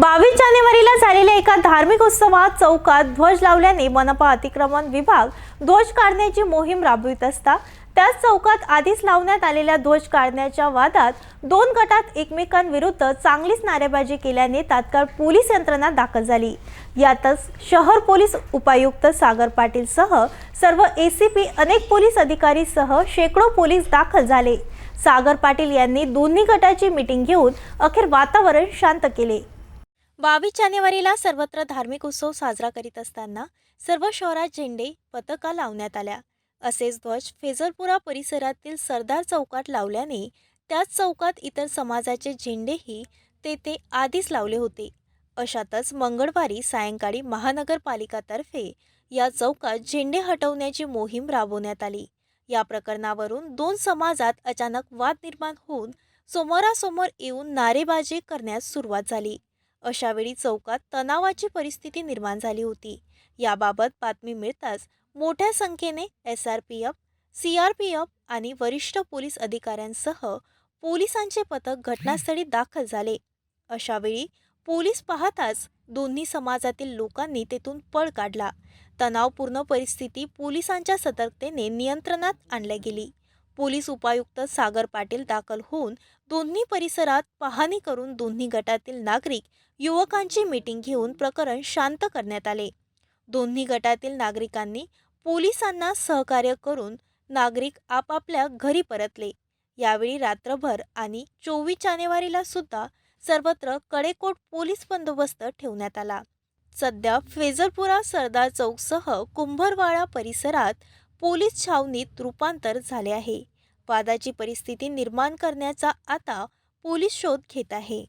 बावीस जानेवारीला झालेल्या एका धार्मिक उत्सवात चौकात ध्वज लावल्याने मनपा अतिक्रमण विभाग ध्वज काढण्याची मोहीम राबवित असता त्याच चौकात आधीच लावण्यात आलेल्या ध्वज काढण्याच्या वादात दोन गटात एकमेकांविरुद्ध चांगलीच नारेबाजी केल्याने तात्काळ पोलीस यंत्रणा दाखल झाली. यातच शहर पोलीस उपायुक्त सागर पाटील सह सर्व पी अनेक पोलीस अधिकारी सह शेकडो पोलीस दाखल झाले. सागर पाटील यांनी दोन्ही गटाची मिटिंग घेऊन अखेर वातावरण शांत केले. बावीस जानेवारीला सर्वत्र धार्मिक उत्सव साजरा करीत असताना सर्व शहरात झेंडे पथका लावण्यात आल्या. असेच ध्वज फेजलपुरा परिसरातील सरदार चौकात लावल्याने त्याच चौकात इतर समाजाचे झेंडेही तेथे आधीच लावले होते. अशातच मंगळवारी सायंकाळी महानगरपालिकातर्फे या चौकात झेंडे हटवण्याची मोहीम राबवण्यात आली. या प्रकरणावरून दोन समाजात अचानक वाद निर्माण होऊन समोरासमोर येऊन नारेबाजी करण्यास सुरुवात झाली. अशावेळी चौकात तणावाची परिस्थिती निर्माण झाली होती. याबाबत बातमी मिळताच मोठ्या संख्येने S R P F C R P F आणि वरिष्ठ पोलीस अधिकाऱ्यांसह पोलिसांचे पथक घटनास्थळी दाखल झाले. अशावेळी पोलीस पाहताच दोन्ही समाजातील लोकांनी तेथून पळ काढला. तणावपूर्ण परिस्थिती पोलिसांच्या सतर्कतेने नियंत्रणात आणल्या गेली. पोलीस उपायुक्त सागर पाटील दाखल होऊन दोन्ही परिसरात पाहणी करून दोन्ही गटातील नागरिक युवकांची मीटिंग घेऊन प्रकरण शांत करण्यात आले. दोन्ही गटातील नागरिकांनी पोलिसांना सहकार्य करून नागरिक आपापल्या घरी परतले. यावेळी रात्रभर आणि चोवीस जानेवारीला सुद्धा सर्वत्र कडेकोट पोलीस बंदोबस्त ठेवण्यात आला. सध्या फेजरपुरा सरदार चौकसह कुंभरवाडा परिसरात पोलीस छावणीत रूपांतर झाले आहे. वादाची परिस्थिती निर्माण करण्याचा आता पोलीस शोध घेत आहे.